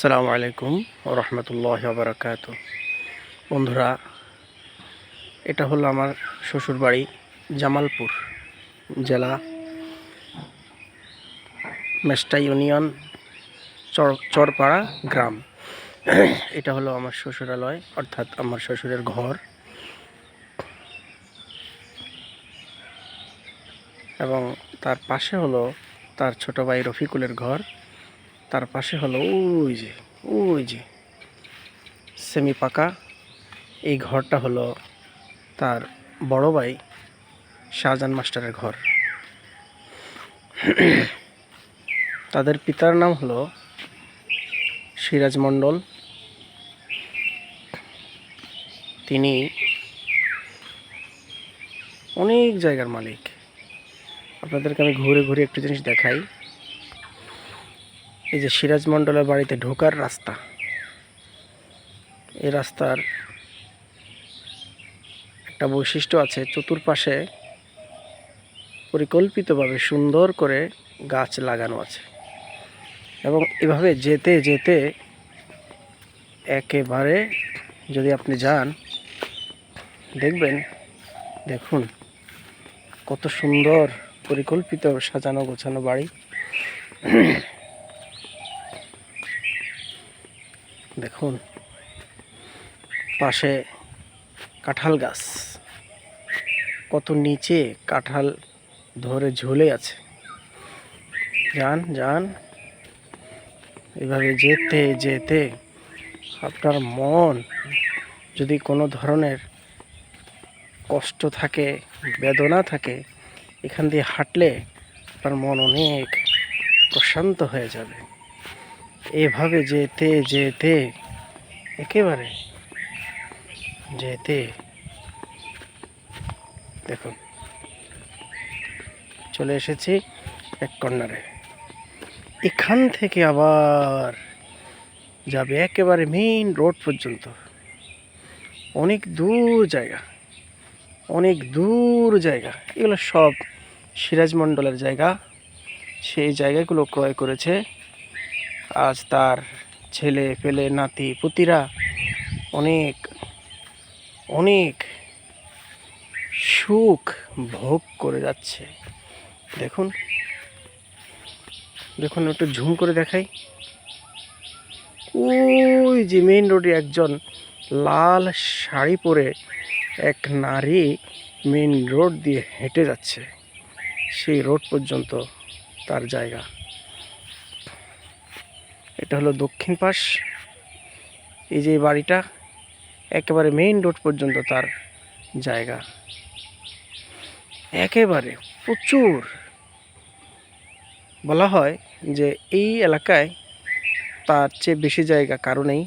আসসালামু আলাইকুম রহমতুল্লাহ বারাকাত বন্ধুরা, এটা হলো আমার শ্বশুর বাড়ি জামালপুর জেলা মেস্টা ইউনিয়ন চর চরপাড়া গ্রাম। এটা হলো আমার শ্বশুরালয়, অর্থাৎ আমার শ্বশুরের ঘর। এবং তার পাশে হলো তার ছোট ভাই রফিকুলের ঘর। তার পাশে হলো ওই যে ওই যে সেমি পাকা। এই ঘরটা হলো তার বড় ভাই শাহজাহান মাস্টারের ঘর। তাদের পিতার নাম হলো সিরাজ মণ্ডল। তিনি অনেক জায়গার মালিক। আপনাদেরকে আমি ঘুরে ঘুরে একটু জিনিস দেখাই। এই যে সিরাজ মণ্ডলের বাড়িতে ঢোকার রাস্তা। এই রাস্তার একটা বৈশিষ্ট্য আছে, চতুর্পাশে পরিকল্পিতভাবে সুন্দর করে গাছ লাগানো আছে। এবং এভাবে যেতে যেতে একেবারে যদি আপনি যান, দেখবেন, দেখুন কত সুন্দর পরিকল্পিত সাজানো গোছানো বাড়ি। দেখুন, পাশে কাঁঠাল গাছ। কত নিচে কাঁঠাল ধরে ঝুলে আছে। যান যান। এভাবে যেতে যেতে আপনার মন যদি কোনো ধরনের কষ্ট থাকে, বেদনা থাকে, এখান দিয়ে হাঁটলে আপনার মন অনেক প্রশান্ত হয়ে যাবে। এভাবে যেতে যেতে, একেবারে যেতে। দেখুন, চলে এসেছি এক কর্নারে। এখান থেকে আবার যাবে একেবারে মেইন রোড পর্যন্ত। অনেক দূর জায়গা, অনেক দূর জায়গা। এগুলো সব সিরাজ মণ্ডলের জায়গা। সেই জায়গাগুলো ক্রয় করেছে আজ তার ছেলে, পেলে নাতি, পুতিরা অনেক অনেক সুখ ভোগ করে যাচ্ছে। দেখুন দেখুন, একটু ঝুম করে দেখাই। ওই যে মেইন রোডে একজন লাল শাড়ি পরে এক নারী মেইন রোড দিয়ে হেঁটে যাচ্ছে। সেই রোড পর্যন্ত তার জায়গা। এটা হলো দক্ষিণ পাশ। এই যে বাড়িটা, একেবারে মেইন রোড পর্যন্ত তার জায়গা। একেবারে প্রচুর। বলা হয় যে এই এলাকায় তার চেয়ে বেশি জায়গা কারণেই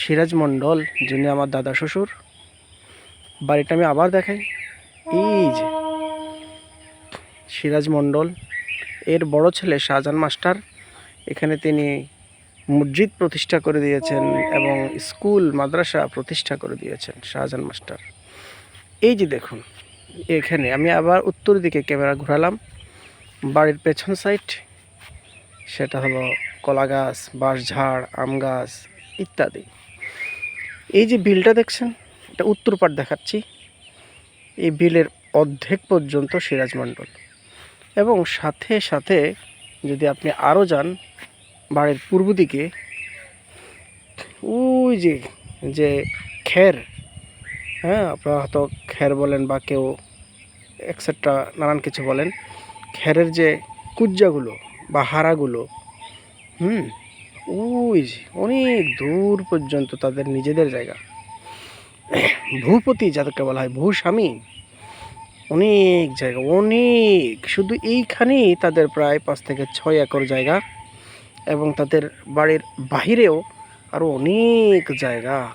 সিরাজ মণ্ডল, যিনি আমার দাদা শ্বশুর, বাড়িটা আমি আবার দেখাই। এই যে সিরাজ মণ্ডল, এর বড় ছেলে শাহজাহান মাস্টার এখানে তিনি মসজিদ প্রতিষ্ঠা করে দিয়েছেন এবং স্কুল, মাদ্রাসা প্রতিষ্ঠা করে দিয়েছেন, শাহজাহান মাস্টার। এই যে দেখুন, এখানে আমি আবার উত্তর দিকে ক্যামেরা ঘোরালাম। বাড়ির পেছন সাইড সেটা হলো কলা গাছ বাঁশঝাড়, আম গাছ ইত্যাদি। এই যে বিলটা দেখছেন, এটা উত্তর পাট দেখাচ্ছি। এই বিলের অর্ধেক পর্যন্ত সিরাজ মণ্ডল। এবং সাথে সাথে যদি আপনি আরও যান বাড়ির পূর্ব দিকে, ওই যে যে খের হ্যাঁ আপনারা হয়তো খের বলেন বা কেউ এক্সেট্রা নানান কিছু বলেন, খেরের যে কুজ্জাগুলো বা হারাগুলো হুম, ওই যে, অনেক দূর পর্যন্ত তাদের নিজেদের জায়গা। ভূপতি যাদেরকে বলা হয় ভূস্বামী অনেক জায়গা, অনেক, শুধু এইখানেই তাদের প্রায় পাঁচ থেকে ছয় একর জায়গা। এবং তাদের বাড়ির বাহিরেও আরও অনেক জায়গা।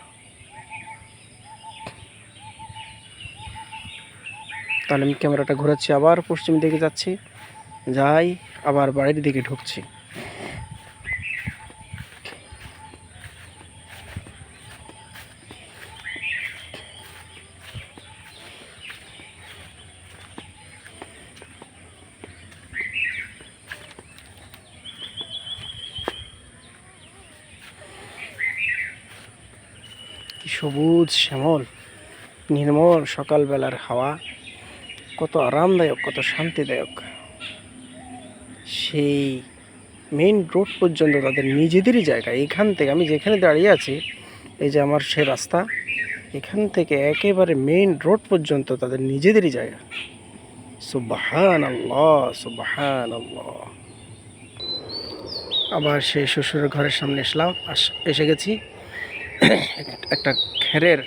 তাহলে আমি ক্যামেরাটা ঘোরাচ্ছি, আবার পশ্চিম দিকে যাচ্ছি। যাই, আবার বাড়ির দিকে ঢুকছি। সবুজ শ্যামল, নির্মল সকালবেলার হাওয়া, কত আরামদায়ক, কত শান্তিদায়ক। সেই মেইন রোড পর্যন্ত তাদের নিজেদেরই জায়গা। এখান থেকে আমি যেখানে দাঁড়িয়ে আছি, এই যে আমার সে রাস্তা, এখান থেকে একেবারে মেইন রোড পর্যন্ত তাদের নিজেদেরই জায়গা। সুবাহান আল্লাহ সুবাহান আল্লাহ আবার সেই শ্বশুরের ঘরের সামনে এসলাম এসে গেছি। একটা খেরের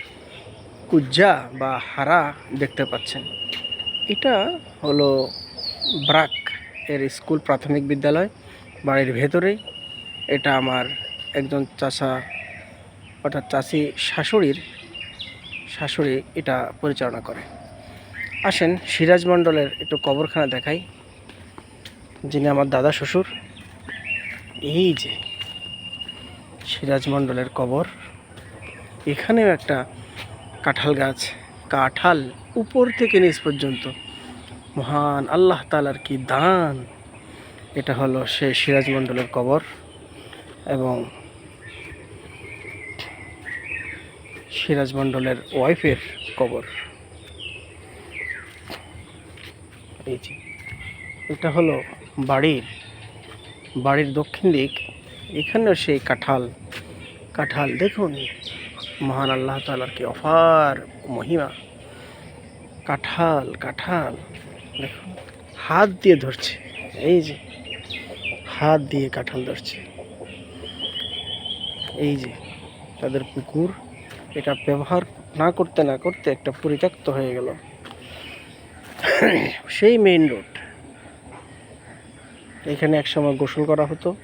কুজ্জা বা হারা দেখতে পাচ্ছেন। এটা হলো ব্রাক এর স্কুল প্রাথমিক বিদ্যালয়, বাড়ির ভেতরেই। এটা আমার একজন চাচা, অর্থাৎ চাষি শাশুড়ির শাশুড়ি এটা পরিচালনা করে। আসেন, সিরাজ মণ্ডলের একটু কবরখানা দেখাই। যিনি আমার দাদা শ্বশুর। এই যে সিরাজ মণ্ডলের কবর। এখানেও একটা কাঁঠাল গাছ। কাঁঠাল উপর থেকে নিচ পর্যন্ত। মহান আল্লাহ তালার কি দান! এটা হলো সে সিরাজ মণ্ডলের কবর এবং সিরাজ মণ্ডলের ওয়াইফের কবর। এই যে, এটা হলো বাড়ির বাড়ির দক্ষিণ দিক। এখানেও সেই কাঁঠাল কাঁঠাল দেখুন। মহান আল্লাহ তালার কি অফার মহিমা। কাঁঠাল কাঁঠাল। দেখুন, হাত দিয়ে ধরছে। এই যে, হাত দিয়ে কাঁঠাল ধরছে। এই যে, তাদের পুকুর এটা ব্যবহার না করতে না করতে একটা পরিত্যক্ত হয়ে গেল। সেই মেইন রোড এখানে একসময় গোসল করা হতো।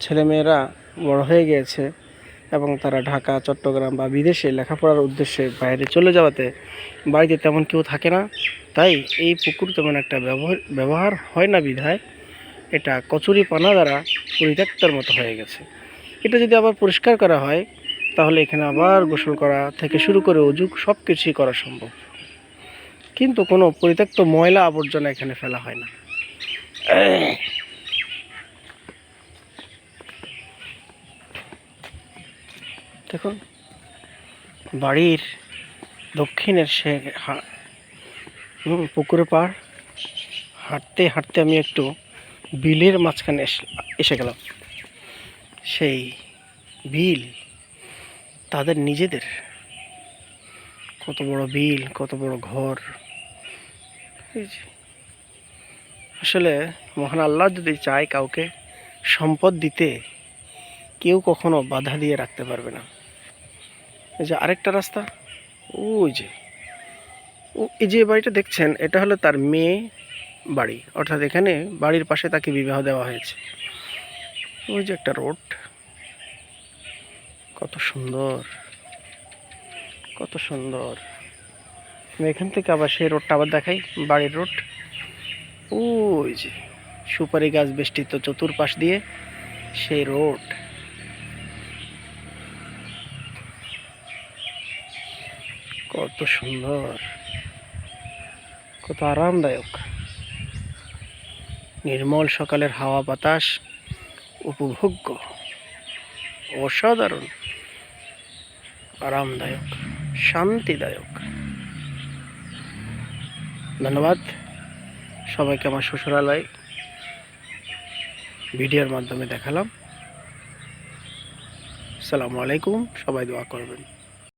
ছেলেমেয়েরা বড় হয়ে গিয়েছে। এবং তারা ঢাকা, চট্টগ্রাম বা বিদেশে লেখাপড়ার উদ্দেশ্যে বাইরে চলে যাওয়াতে বাড়িতে তেমন কেউ থাকে না। তাই এই পুকুর তেমন একটা ব্যবহার ব্যবহার হয় না বিধায় এটা কচুরি পানা দ্বারা পরিত্যক্তর মতো হয়ে গেছে। এটা যদি আবার পরিষ্কার করা হয়, তাহলে এখানে আবার গোসল করা থেকে শুরু করে অজুক সব কিছুই করা সম্ভব। কিন্তু কোনো পরিত্যক্ত ময়লা আবর্জনা এখানে ফেলা হয় না। দেখুন, বাড়ির দক্ষিণের সে পুকুরে পাড়। হাঁটতে হাঁটতে আমি একটু বিলের মাঝখানে এস- গেলাম। সেই বিল, তাদের নিজেদের। কত বড় বিল, কত বড় ঘর। আসলে মহান আল্লাহ যদি চায় কাউকে সম্পদ দিতে, কেউ কখনো বাধা দিয়ে রাখতে পারবে না। এই যে আরেকটা রাস্তা। ওই যে। ও, এই যে বাড়িটা দেখছেন, এটা হলো তার মেয়ে বাড়ি। অর্থাৎ এখানে বাড়ির পাশে তাকে বিবাহ দেওয়া হয়েছে। ওই যে একটা রোড। কত সুন্দর। কত সুন্দর। এখান থেকে আবার সেই রোডটা আবার দেখাই, বাড়ির রোড। ওই যে সুপারি গাছ বেষ্টিত চতুর্পাশ দিয়ে সেই রোড। কত সুন্দর, কত আরামদায়ক। নির্মল সকালের হাওয়া বাতাস, উপভোগ্য, অসাধারণ, আরামদায়ক, শান্তিদায়ক। ধন্যবাদ সবাইকে আমার শ্বশুরালয় ভিডিওর মাধ্যমে দেখালাম। আসসালামু আলাইকুম, সবাই দোয়া করবেন।